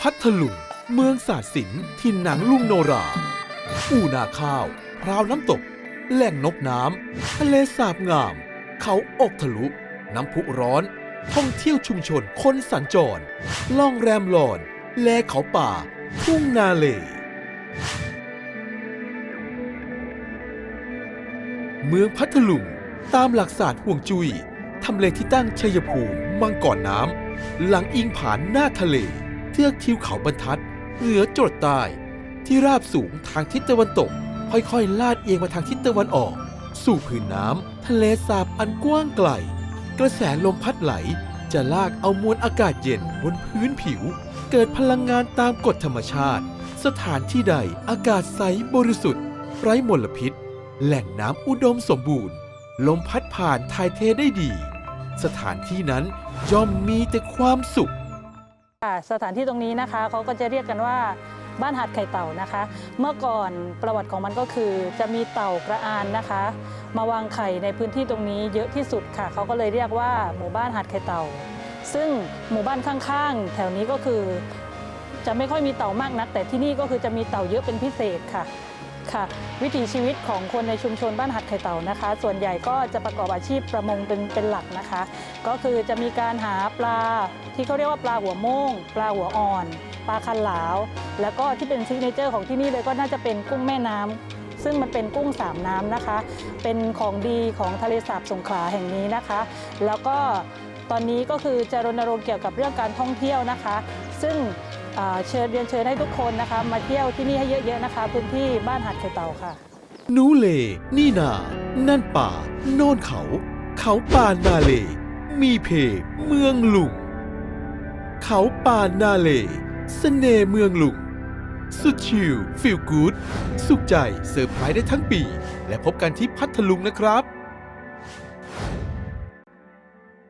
พัทลุง เมืองศาสตร์ศิลป์ถิ่นหนังลุงโนราอูนาข้าวพราวน้ำตก แหล่งนกน้ำทะเลสาบงาม เขาอกทะลุ น้ำพุร้อน ท่องเที่ยวชุมชนคนสัญจร ล่องแรมหลอน แลเขาป่า ทุ่งนาเล เมืองพัทลุง ตามหลักศาสตร์ห่วงจุย้ยทำเลที่ตั้งชัยภูมิมังกรน้ำ หลังอิงผานหน้าทะเล ทือกทิวเขาบรรทัด เหนือจรดใต้ที่ราบสูงทางทิศตะวันตก ค่อยๆ ลาดเอียงมาทางทิศตะวันออก สู่พื้นน้ำทะเลสาบอันกว้างไกล กระแสลมพัดไหล จะลากเอามวลอากาศเย็นบนพื้นผิว เกิดพลังงานตามกฎธรรมชาติ สถานที่ใดอากาศใสบริสุทธิ์ ไร้มลพิษ แหล่งน้ำอุดมสมบูรณ์ ลมพัดผ่านถ่ายเทได้ดี สถานที่นั้นย่อมมีแต่ความสุข สถานที่ตรงนี้นะคะเขาก็จะเรียกกันว่าบ้านหาดไข่เต่านะคะ เมื่อก่อนประวัติของมันก็คือ จะมีเต่ากระอานนะคะ มาวางไข่ในพื้นที่ตรงนี้เยอะที่สุดค่ะเขาก็เลยเรียกว่าหมู่บ้านหาดไข่เต่า ซึ่งหมู่บ้านข้างๆ แถวนี้ก็คือ จะไม่ค่อยมีเต่ามากนัก แต่ที่นี่ก็คือจะมีเต่าเยอะเป็นพิเศษค่ะ ค่ะ วิถีชีวิตของคนในชุมชนบ้านหัดไข่เต่านะคะ ส่วนใหญ่ก็จะประกอบอาชีพประมงเป็นเป็นหลักนะคะ ก็คือจะมีการหาปลาที่เขาเรียกว่าปลาหัวโม่งปลาหัวอ่อน ปลาคันหลาว แล้วก็ที่เป็นซิกเนเจอร์ของที่นี่เลยก็น่าจะเป็นกุ้งแม่น้ำซึ่งมันเป็นกุ้งสามน้ำนะคะ เป็นของดีของทะเลสาบสงขลาแห่งนี้นะคะ แล้วก็ตอนนี้ก็คือจะรณรงค์เกี่ยวกับเรื่องการท่องเที่ยวนะคะ ซึ่ง เชิญเรียนเชิญให้ทุกคนนะคะ มาเที่ยวที่นี่ให้เยอะๆนะคะ พื้นที่บ้านหัดไข่เต่าค่ะ นูเล นี่นา นั่นป่า โน่นเขา เขาป่านาเล มีเพ เมืองลุง เขาป่านาเลสเสน่ห์เมืองลุง สุดชิลฟิลกูดสุขใจเซอร์ไพรส์ได้ทั้งปี และพบกันที่พัทลุงนะครับ